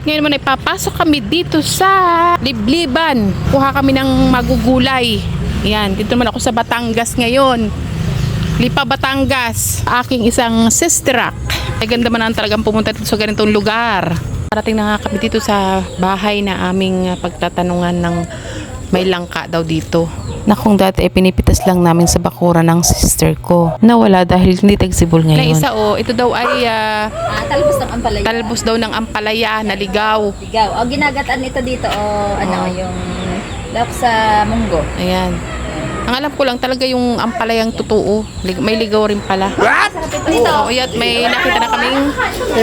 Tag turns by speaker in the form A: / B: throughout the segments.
A: At ngayon naman ay papasok kami dito sa Libliban. Kuha kami ng magugulay. Yan, dito naman ako sa Batangas ngayon. Lipa Batangas, aking isang sister Ay ganda man ang talagang pumunta dito sa ganitong lugar. Parating na nga kami dito sa bahay na aming pagtatanungan ng may langka daw dito. Na kung dati ay pinipitas lang namin sa bakura ng sister ko. Nawala dahil hindi tagsibol
B: Na
A: ngayon.
B: isa o, ito daw ay ah,
C: Ah, talbos ng ampalaya.
B: talbos daw ng ampalaya na ligaw.
C: Ligaw. O, ginagataan ito dito, o ano,
B: Oh.
C: yung lak sa munggo.
B: Ayan. Ang alam ko lang talaga yung ampalayang totoo. May ligaw rin pala.
C: Ito dito.
B: Oo, yat, may nakita na kaming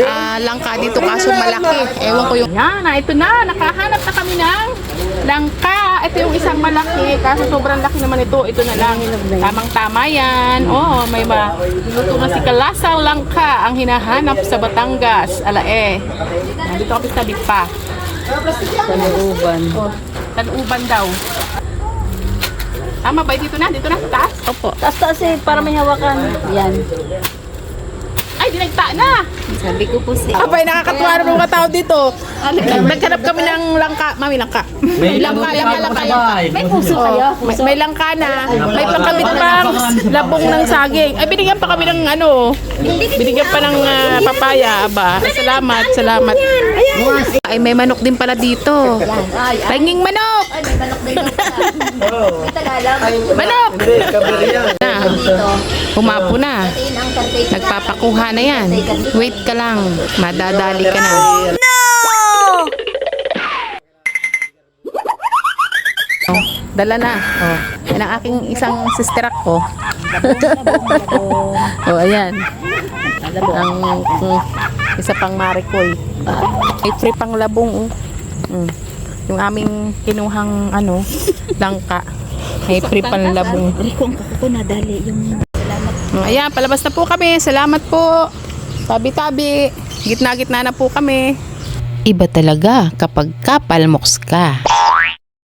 B: ah, langka dito kaso malaki. Ewan ko yung... Yan, na, ito na. Nakahanap na kami ng langka. Ito yung isang malaki. Kaso sobrang laki naman ito. Ito na lang. Tamang tama yan. Oo, may ma... Luto na si Kalasang langka ang hinahanap sa Batangas. Ala eh. Dito kami sa Lipa.
C: Tanuban.
B: Oh, Tanuban daw. Tama ba? Dito na? Dito na? Taas? Opo.
C: Taas-taas eh, para may hawakan. Yan.
B: Ay, dinagta na!
C: Sabi ko po si...
B: Abay, nakakatuwa naman mga tao dito. Naghanap kami ng langka. Mami, langka. May langka, langka, langka.
C: May puso kayo.
B: May, may langka na. May pangkabit pang labong ng saging. Ay, binigyan pa kami ng ano. Binigyan pa ng ah, papaya. Aba, salamat, salamat. Ay, may manok din pala dito. Pahinging manok!
C: ay, may manok din.
B: Manok!
C: Dito.
B: humapo na. Nagpapakuha na yan. Wait ka lang. Madadali ka na. Oh, dala na. Oh. Yan ang aking isang sister ko. oh, ayan. Ang mm, isa pang marikoy. May free pang labong. Oh. Mm. Yung aming kinuhang ano, langka. May free pang labong.
C: Rikong kako nadali yung... Salamat.
B: Ayan, palabas na po kami. Salamat po. Tabi-tabi. Gitna-gitna na po kami. Iba talaga kapag kapalmoks ka.